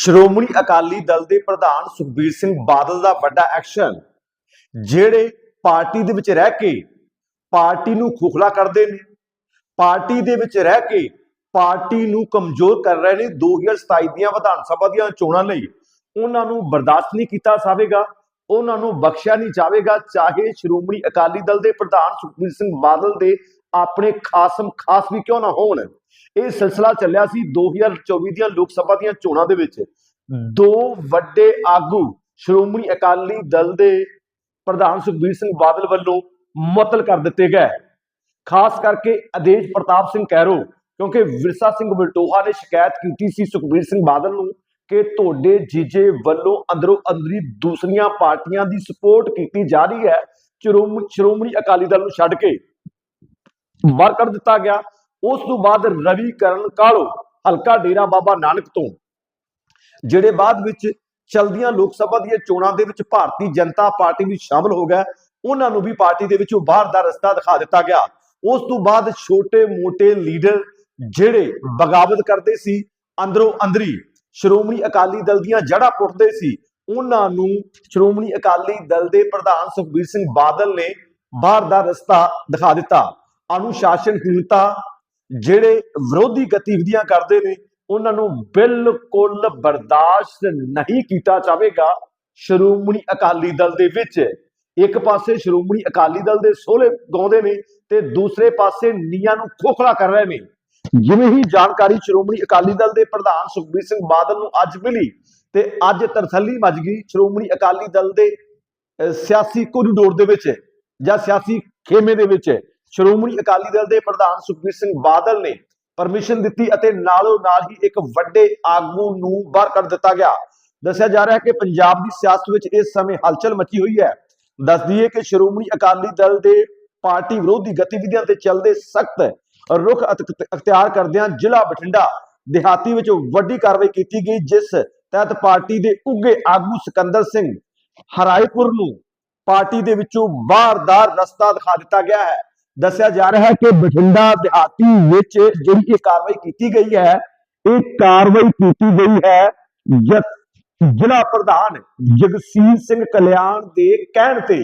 ਸ਼੍ਰੋਮਣੀ ਅਕਾਲੀ ਦਲ ਦੇ ਪ੍ਰਧਾਨ ਸੁਖਬੀਰ ਸਿੰਘ ਬਾਦਲ ਦਾ ਵੱਡਾ ਐਕਸ਼ਨ ਜਿਹੜੇ ਪਾਰਟੀ ਦੇ ਵਿੱਚ ਰਹਿ ਕੇ ਪਾਰਟੀ ਨੂੰ ਖੋਖਲਾ ਕਰਦੇ ਨੇ, ਪਾਰਟੀ ਦੇ ਵਿੱਚ ਰਹਿ ਕੇ ਪਾਰਟੀ ਨੂੰ ਕਮਜ਼ੋਰ ਕਰ ਰਹੇ ਨੇ 2027 ਦੀਆਂ ਵਿਧਾਨ ਸਭਾ ਦੀਆਂ ਚੋਣਾਂ ਲਈ। ਉਹਨਾਂ ਨੂੰ ਬਰਦਾਸ਼ਤ ਨਹੀਂ ਕੀਤਾ ਜਾਵੇਗਾ, ਉਹਨਾਂ ਨੂੰ ਬਖਸ਼ਿਆ ਨਹੀਂ ਜਾਵੇਗਾ, ਚਾਹੇ ਸ਼੍ਰੋਮਣੀ ਅਕਾਲੀ ਦਲ ਦੇ ਪ੍ਰਧਾਨ ਸੁਖਬੀਰ ਸਿੰਘ ਬਾਦਲ ਦੇ ਆਪਣੇ ਖਾਸਮ ਖਾਸ ਵੀ ਕਿਉਂ ਨਾ ਹੋਣ? ਇਹ ਸਿਲਸਿਲਾ ਚੱਲਿਆ ਸੀ 2024 ਦੀਆਂ ਲੋਕ ਸਭਾ ਦੀਆਂ ਚੋਣਾਂ ਦੇ ਵਿੱਚ। ਦੋ ਵੱਡੇ ਆਗੂ ਸ਼੍ਰੋਮਣੀ ਅਕਾਲੀ ਦਲ ਦੇ ਪ੍ਰਧਾਨ ਸੁਖਬੀਰ ਸਿੰਘ ਬਾਦਲ ਵੱਲੋਂ ਮੁਅੱਤਲ ਕਰ ਦਿੱਤੇ ਗਏ। ਖਾਸ ਕਰਕੇ ਆਦੇਸ਼ ਪ੍ਰਤਾਪ ਸਿੰਘ ਕੈਰੋ ਕਿਉਂਕਿ ਵਿਰਸਾ ਸਿੰਘ ਵਲਟੋਹਾ ਨੇ ਸ਼ਿਕਾਇਤ ਕੀਤੀ ਸੀ ਸੁਖਬੀਰ ਸਿੰਘ ਬਾਦਲ ਨੂੰ ਕਿ ਤੁਹਾਡੇ ਜੀਜੇ ਵੱਲੋਂ ਅੰਦਰੋਂ ਅੰਦਰੀ ਦੂਸਰੀਆਂ ਪਾਰਟੀਆਂ ਦੀ ਸਪੋਰਟ ਕੀਤੀ ਜਾ ਰਹੀ ਹੈ ਸ਼੍ਰੋਮਣੀ ਅਕਾਲੀ ਦਲ ਨੂੰ ਛੱਡ ਕੇ। ਬਾਹਰ ਕਰ ਦਿੱਤਾ ਗਿਆ। ਉਸ ਤੋਂ ਬਾਅਦ ਰਵੀ ਕਰਨ ਕਾਲੋ, ਹਲਕਾ ਡੇਰਾ ਬਾਬਾ ਨਾਨਕ ਤੋਂ, ਜਿਹੜੇ ਬਾਅਦ ਵਿੱਚ ਚਲਦੀਆਂ ਲੋਕ ਸਭਾ ਦੀਆਂ ਚੋਣਾਂ ਦੇ ਵਿੱਚ ਭਾਰਤੀ ਜਨਤਾ ਪਾਰਟੀ ਵਿੱਚ ਸ਼ਾਮਲ ਹੋ ਗਿਆ, ਉਹਨਾਂ ਨੂੰ ਵੀ ਪਾਰਟੀ ਦੇ ਵਿੱਚੋਂ ਬਾਹਰ ਦਾ ਰਸਤਾ ਦਿਖਾ ਦਿੱਤਾ ਗਿਆ। ਉਸ ਤੋਂ ਬਾਅਦ ਛੋਟੇ-ਮੋਟੇ ਲੀਡਰ ਜਿਹੜੇ ਬਗਾਵਤ ਕਰਦੇ ਸੀ, ਅੰਦਰੋਂ ਅੰਦਰੀ ਸ਼੍ਰੋਮਣੀ ਅਕਾਲੀ ਦਲ ਦੀਆਂ ਜੜ੍ਹਾਂ ਪੁੱਟਦੇ ਸੀ, ਉਹਨਾਂ ਨੂੰ ਸ਼੍ਰੋਮਣੀ ਅਕਾਲੀ ਦਲ ਦੇ ਪ੍ਰਧਾਨ ਸੁਖਬੀਰ ਸਿੰਘ ਬਾਦਲ ਨੇ ਬਾਹਰ ਦਾ ਰਸਤਾ ਦਿਖਾ ਦਿੱਤਾ। ਅਨੁਸ਼ਾਸਨਹੀਣਤਾ ਜਿਹੜੇ ਵਿਰੋਧੀ ਗਤੀਵਿਧੀਆਂ ਕਰਦੇ ਨੇ, ਉਹਨਾਂ ਨੂੰ ਬਿਲਕੁਲ ਬਰਦਾਸ਼ਤ ਨਹੀਂ ਕੀਤਾ ਜਾਵੇਗਾ ਸ਼੍ਰੋਮਣੀ ਅਕਾਲੀ ਦਲ ਦੇ ਵਿੱਚ। ਇੱਕ ਪਾਸੇ ਸ਼੍ਰੋਮਣੀ ਅਕਾਲੀ ਦਲ ਦੇ ਸੋਹਲੇ ਗਾਉਂਦੇ ਨੇ ਤੇ ਦੂਸਰੇ ਪਾਸੇ ਨੀਆਂ ਨੂੰ ਖੋਖਲਾ ਕਰ ਰਹੇ ਨੇ। ਜਿਵੇਂ ਹੀ ਜਾਣਕਾਰੀ ਸ਼੍ਰੋਮਣੀ ਅਕਾਲੀ ਦਲ ਦੇ ਪ੍ਰਧਾਨ ਸੁਖਬੀਰ ਸਿੰਘ ਬਾਦਲ ਨੂੰ ਅੱਜ ਮਿਲੀ ਤੇ ਅੱਜ ਤਰਸੱਲੀ ਮੱਜ ਗਈ ਸ਼੍ਰੋਮਣੀ ਅਕਾਲੀ ਦਲ ਦੇ ਸਿਆਸੀ ਕੋਰੀਡੋਰ ਦੇ ਵਿੱਚ ਜਾਂ ਸਿਆਸੀ ਖੇਮੇ ਦੇ ਵਿੱਚ। ਸ਼੍ਰੋਮਣੀ ਅਕਾਲੀ ਦਲ ਦੇ ਪ੍ਰਧਾਨ ਸੁਖਬੀਰ ਸਿੰਘ ਬਾਦਲ ਨੇ ਪਰਮਿਸ਼ਨ ਦਿੱਤੀ ਅਤੇ ਨਾਲੋਂ ਨਾਲ ਹੀ ਇੱਕ ਵੱਡੇ ਆਗੂ ਨੂੰ ਬਾਹਰ ਕਰ ਦਿੱਤਾ ਗਿਆ। ਦੱਸਿਆ ਜਾ ਰਿਹਾ ਹੈ ਕਿ ਪੰਜਾਬ ਦੀ ਸਿਆਸਤ ਵਿੱਚ ਇਸ ਸਮੇਂ ਹਲਚਲ ਮਚੀ ਹੋਈ ਹੈ। ਦੱਸ ਦਈਏ ਕਿ ਸ਼੍ਰੋਮਣੀ ਅਕਾਲੀ ਦਲ ਦੇ ਪਾਰਟੀ ਵਿਰੋਧੀ ਗਤੀਵਿਧੀਆਂ ਤੇ ਚੱਲਦੇ ਸਖਤ ਰੁਖ ਅਖਤਿਆਰ ਕਰਦਿਆਂ ਜ਼ਿਲ੍ਹਾ ਬਠਿੰਡਾ ਦਿਹਾਤੀ ਵਿੱਚ ਵੱਡੀ ਕਾਰਵਾਈ ਕੀਤੀ ਗਈ, ਜਿਸ ਤਹਿਤ ਪਾਰਟੀ ਦੇ ਉੱਗੇ ਆਗੂ ਸਿਕੰਦਰ ਸਿੰਘ ਹਰਾਏਪੁਰ ਨੂੰ ਪਾਰਟੀ ਦੇ ਵਿੱਚੋਂ ਬਾਹਰ ਦਾ ਰਸਤਾ ਦਿਖਾ ਦਿੱਤਾ ਗਿਆ ਹੈ। ਦੱਸਿਆ ਜਾ ਰਿਹਾ ਹੈ ਕਿ ਬਠਿੰਡਾ ਦਿਹਾਤੀ ਵਿੱਚ ਜਿਹੜੀ ਇਹ ਕਾਰਵਾਈ ਕੀਤੀ ਗਈ ਹੈ, ਇਹ ਕਾਰਵਾਈ ਕੀਤੀ ਗਈ ਹੈ ਜ਼ਿਲ੍ਹਾ ਪ੍ਰਧਾਨ ਜਗਸੀਰ ਸਿੰਘ ਕਲਿਆਣ ਦੇ ਕਹਿਣ ਤੇ।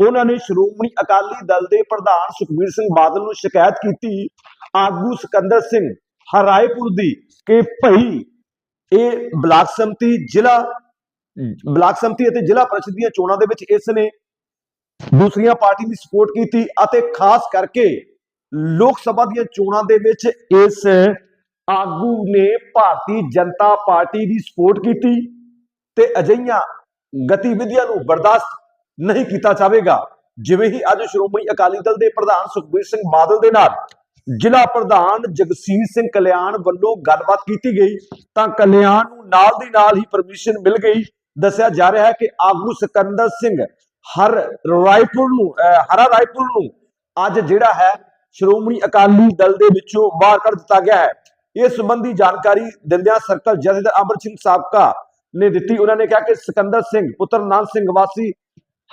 ਉਹਨਾਂ ਨੇ ਸ਼੍ਰੋਮਣੀ ਅਕਾਲੀ ਦਲ ਦੇ ਪ੍ਰਧਾਨ ਸੁਖਬੀਰ ਸਿੰਘ ਬਾਦਲ ਨੂੰ ਸ਼ਿਕਾਇਤ ਕੀਤੀ, ਆਗੂ ਸਿਕੰਦਰ ਸਿੰਘ ਹਰਾਏਪੁਰ ਦੀ, ਕਿ ਭਈ ਇਹ ਬਲਾਕ ਸੰਮਤੀ ਜ਼ਿਲ੍ਹਾ, ਬਲਾਕ ਸੰਮਤੀ ਅਤੇ ਜ਼ਿਲ੍ਹਾ ਪਰਿਸ਼ਦ ਦੀਆਂ ਚੋਣਾਂ ਦੇ ਵਿੱਚ ਇਸ ਨੇ ਦੂਸਰੀਆਂ ਪਾਰਟੀ ਦੀ ਸਪੋਰਟ ਕੀਤੀ ਅਤੇ ਖਾਸ ਕਰਕੇ ਲੋਕ ਸਭਾ ਦੀਆਂ ਚੋਣਾਂ ਦੇ ਵਿੱਚ ਇਸ ਆਗੂ ਨੇ ਭਾਰਤੀ ਜਨਤਾ ਪਾਰਟੀ ਦੀ ਸਪੋਰਟ ਕੀਤੀ ਤੇ ਅਜਿਹੀਆਂ ਗਤੀਵਿਧੀਆਂ ਨੂੰ ਬਰਦਾਸ਼ਤ ਨਹੀਂ ਕੀਤਾ ਜਾਵੇਗਾ। ਜਿਵੇਂ ਹੀ ਅੱਜ ਸ਼੍ਰੋਮਣੀ ਅਕਾਲੀ ਦਲ ਦੇ ਪ੍ਰਧਾਨ ਸੁਖਬੀਰ ਸਿੰਘ ਬਾਦਲ ਦੇ ਨਾਲ ਜ਼ਿਲ੍ਹਾ ਪ੍ਰਧਾਨ ਜਗਸੀਰ ਸਿੰਘ ਕਲਿਆਣ ਵੱਲੋਂ ਗੱਲਬਾਤ ਕੀਤੀ ਗਈ ਤਾਂ ਕਲਿਆਣ ਨੂੰ ਨਾਲ ਦੀ ਨਾਲ ਹੀ ਪਰਮਿਸ਼ਨ ਮਿਲ ਗਈ। ਦੱਸਿਆ ਜਾ ਰਿਹਾ ਹੈ ਕਿ ਆਗੂ ਸਿਕੰਦਰ ਸਿੰਘ ਹਰ ਰਾਏਪੁਰ ਨੂੰ ਹਰਾ ਰਾਏਪੁਰ ਨੂੰ ਅੱਜ ਜਿਹੜਾ ਹੈ ਸ਼੍ਰੋਮਣੀ ਅਕਾਲੀ ਦਲ ਦੇ ਵਿੱਚੋਂ ਬਾਹਰ ਕਰ ਦਿੱਤਾ ਗਿਆ ਹੈ। ਇਸ ਸੰਬੰਧੀ ਜਾਣਕਾਰੀ ਦਿੰਦਿਆਂ ਸਰਕਲ ਜਥੇਦਾਰ ਅਮਰ ਸਿੰਘ ਸਾਬਕਾ ਨੇ ਦਿੱਤੀ। ਉਹਨਾਂ ਨੇ ਕਿਹਾ ਕਿ ਸਿਕੰਦਰ ਸਿੰਘ, ਪੁੱਤਰ ਨਾਨ ਸਿੰਘ ਵਾਸੀ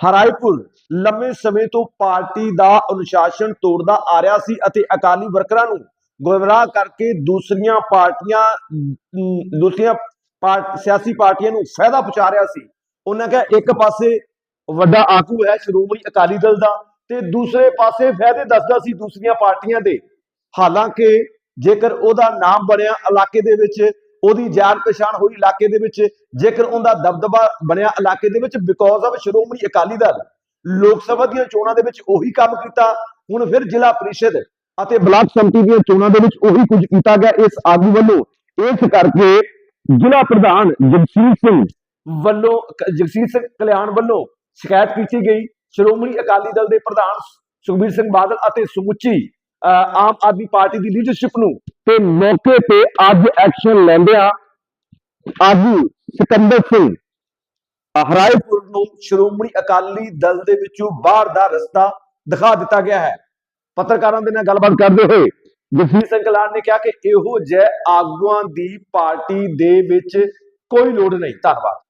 ਹਰਾਇਪੁਰ ਲੰਮੇ ਸਮੇਂ ਤੋਂ ਪਾਰਟੀ ਦਾ ਅਨੁਸ਼ਾਸਨ ਤੋੜਦਾ ਆ ਰਿਹਾ ਸੀ ਅਤੇ ਅਕਾਲੀ ਵਰਕਰਾਂ ਨੂੰ ਗੁੰਮਰਾਹ ਕਰਕੇ ਦੂਸਰੀਆਂ ਪਾਰਟੀਆਂ ਦੂਸਰੀਆਂ ਸਿਆਸੀ ਪਾਰਟੀਆਂ ਨੂੰ ਫਾਇਦਾ ਪਹੁੰਚਾ ਰਿਹਾ ਸੀ। ਉਹਨਾਂ ਕਿਹਾ ਇੱਕ ਪਾਸੇ ਵੱਡਾ ਆਗੂ ਹੈ ਸ਼੍ਰੋਮਣੀ ਅਕਾਲੀ ਦਲ ਦਾ ਤੇ ਦੂਸਰੇ ਪਾਸੇ ਫਾਇਦੇ ਦੱਸਦਾ ਸੀ ਦੂਸਰੀਆਂ ਪਾਰਟੀਆਂ ਦੇ। ਹਾਲਾਂਕਿ ਜੇਕਰ ਉਹਦਾ ਨਾਮ ਬਣਿਆ ਇਲਾਕੇ ਦੇ ਵਿੱਚ, ਉਹਦੀ ਜਾਣ ਪਛਾਣ ਹੋਈ ਇਲਾਕੇ ਦੇ ਵਿੱਚ, ਜੇਕਰ ਉਹਦਾ ਦਬਦਬਾ ਬਣਿਆ ਇਲਾਕੇ ਦੇ ਵਿੱਚ ਬਿਕੋਜ਼ ਆਫ ਸ਼੍ਰੋਮਣੀ ਅਕਾਲੀ ਦਲ, ਲੋਕ ਸਭਾ ਦੀਆਂ ਚੋਣਾਂ ਦੇ ਵਿੱਚ ਉਹੀ ਕੰਮ ਕੀਤਾ, ਹੁਣ ਫਿਰ ਜ਼ਿਲ੍ਹਾ ਪ੍ਰੀਸ਼ਦ ਅਤੇ ਬਲਾਕ ਸੰਮਤੀ ਦੀਆਂ ਚੋਣਾਂ ਦੇ ਵਿੱਚ ਉਹੀ ਕੁਝ ਕੀਤਾ ਗਿਆ ਇਸ ਆਗੂ ਵੱਲੋਂ। ਇਸ ਕਰਕੇ ਜ਼ਿਲ੍ਹਾ ਪ੍ਰਧਾਨ ਜਗਸੀਰ ਸਿੰਘ ਵੱਲੋਂ ਜਗਸੀਰ ਸਿੰਘ ਕਲਿਆਣ ਵੱਲੋਂ ਸ਼ਿਕਾਇਤ ਕੀਤੀ ਗਈ। ਸ਼੍ਰੋਮਣੀ ਅਕਾਲੀ ਦਲ ਦੇ ਪ੍ਰਧਾਨ ਸੁਖਬੀਰ ਸਿੰਘ ਬਾਦਲ ਅਤੇ ਸਮੁੱਚੀ ਆਮ ਆਦਮੀ ਪਾਰਟੀ ਦੀ ਲੀਡਰਸ਼ਿਪ ਨੂੰ ਤੇ ਮੌਕੇ ਤੇ ਅੱਜ ਐਕਸ਼ਨ ਲੈਂਦਿਆਂ ਆਗੂ ਸਿਕੰਦਰ ਸਿੰਘ ਹਰਾਇਪੁਰ ਨੂੰ ਸ਼੍ਰੋਮਣੀ ਅਕਾਲੀ ਦਲ ਦੇ ਵਿੱਚੋਂ ਬਾਹਰ ਦਾ ਰਸਤਾ ਦਿਖਾ ਦਿੱਤਾ ਗਿਆ ਹੈ। ਪੱਤਰਕਾਰਾਂ ਦੇ ਨਾਲ ਗੱਲਬਾਤ ਕਰਦੇ ਹੋਏ ਜਸਵੀਰ ਸਿੰਘ ਕਲਾਨ ਨੇ ਕਿਹਾ ਕਿ ਇਹੋ ਜਿਹੇ ਆਗੂਆਂ ਦੀ ਪਾਰਟੀ ਦੇ ਵਿੱਚ ਕੋਈ ਲੋੜ ਨਹੀਂ। ਧੰਨਵਾਦ।